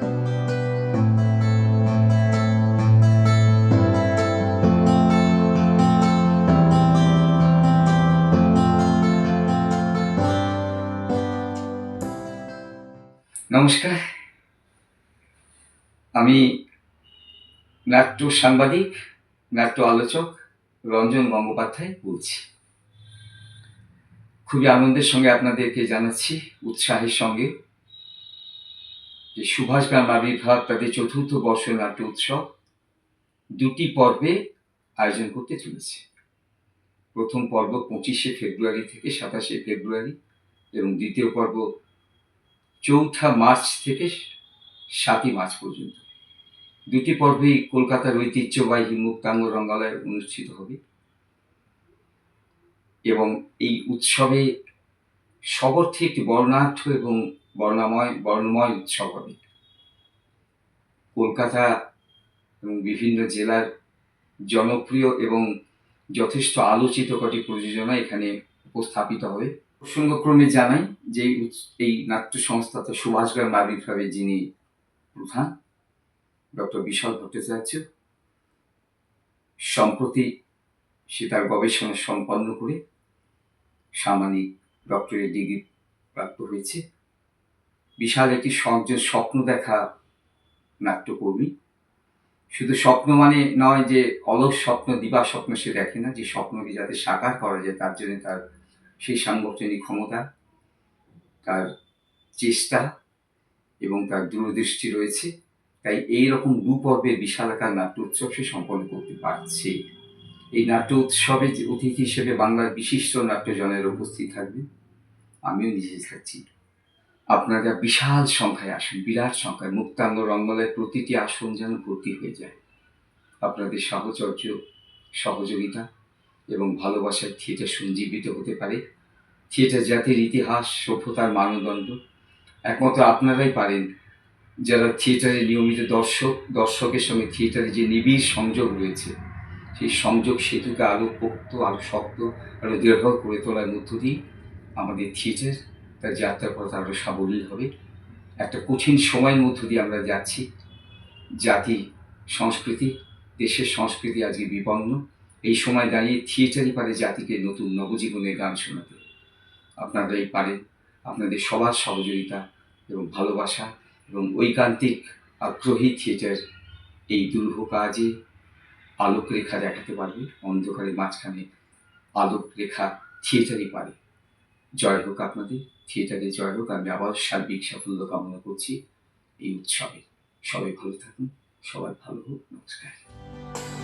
নমস্কার। আমি নাট্য সাংবাদিক নাট্য আলোচক রঞ্জন গঙ্গোপাধ্যায় বলছি। খুবই আনন্দের সঙ্গে আপনাদেরকে জানাচ্ছি, উৎসাহের সঙ্গে। যে সুভাষ গ্রাম আবির্ভাব তাদের চতুর্থ বর্ষ নাট্য উৎসব। দুটি পর্বে আয়োজন করতে চলেছে। প্রথম পর্ব পঁচিশে ফেব্রুয়ারি থেকে সাতাশে ফেব্রুয়ারি এবং দ্বিতীয় পর্ব চৌঠা মার্চ থেকে সাতই মার্চ পর্যন্ত। দুটি পর্বেই কলকাতার ঐতিহ্যবাহী মুক্তাঙ্গ রঙ্গালয় অনুষ্ঠিত হবে। এবং এই উৎসবে সবর্থে একটি বর্ণাঢ্য এবং বর্ণাময়, বর্ণময় উৎসব হবে। কলকাতা এবং বিভিন্ন জেলার জনপ্রিয় এবং যথেষ্ট আলোচিত কটি প্রযোজনা এখানে উপস্থাপিত হবে। প্রসঙ্গক্রমে জানাই যে এই নাট্য সংস্থা সংস্থাতে সুভাষগ্রাম আবির্ভাবে যিনি প্রধান, ডক্টর বিশাল ভট্টাচার্য, সম্প্রতি সে তার গবেষণা সম্পন্ন করে সামানিক ডক্টরের ডিগ্রি প্রাপ্ত হয়েছে। বিশাল একটি সঞ্জ স্বপ্ন দেখা নাট্যকর্মী। শুধু স্বপ্ন মানে নয় যে অলস স্বপ্ন, দিবা স্বপ্ন সে দেখে না, যে স্বপ্নকে যাতে সাকার করা যায় তার জন্য তার সেই সাংগঠনিক ক্ষমতা, তার চেষ্টা এবং তার দূরদৃষ্টি রয়েছে। তাই এই রকম দু পর্বের বিশালাকার নাট্য উৎসব সে সম্পন্ন করতে পারছে। এই নাট্য উৎসবে অতিথি হিসেবে বাংলার বিশিষ্ট নাট্যজনের উপস্থিত থাকবে, আমিও নিজে থাকছি আপনারা বিশাল সংখ্যায় আসুন, বিরাট সংখ্যায়, মুক্তাঙ্গ রঙ্গলের প্রতিটি আসন যেন ভর্তি হয়ে যায়। আপনাদের সাহচর্য, সহযোগিতা এবং ভালোবাসার থিয়েটার সঞ্জীবিত হতে পারে। থিয়েটার জাতির ইতিহাস, সভ্যতার মানদণ্ড একমাত্র আপনারাই পারেন যারা থিয়েটারের নিয়মিত দর্শক, দর্শকের সঙ্গে থিয়েটারে যে নিবিড় সংযোগ রয়েছে, সেই সংযোগ সেতুকে আরও পোক্ত আরও শক্ত আরও দৃঢ় করে তোলার মধ্য দিয়ে আমাদের থিয়েটার তার যাত্রার পথ আরও সাবলীল হবে। একটা কঠিন সময়ের মধ্য দিয়ে আমরা যাচ্ছি। জাতি, সংস্কৃতি, দেশের সংস্কৃতি আজকে বিপন্ন। এই সময় দাঁড়িয়ে থিয়েটারই পারে জাতিকে নতুন নবজীবনের গান শোনাতে। আপনারাই পারেন আপনাদের সবার সহযোগিতা এবং ভালোবাসা এবং ঐকান্তিক আগ্রহী থিয়েটার এই দুর্ভ কাজে আলোক রেখা দেখাতে পারবে। অন্ধকারের মাঝখানে আলোক রেখা থিয়েটারই পারে। জয় হোক আপনাদের, থিয়েটারে জয় হোক, আমি আবার সার্বিক সাফল্য কামনা করছি এই উৎসবে। সবাই ভালো থাকুন, সবাই ভালো হোক, নমস্কার।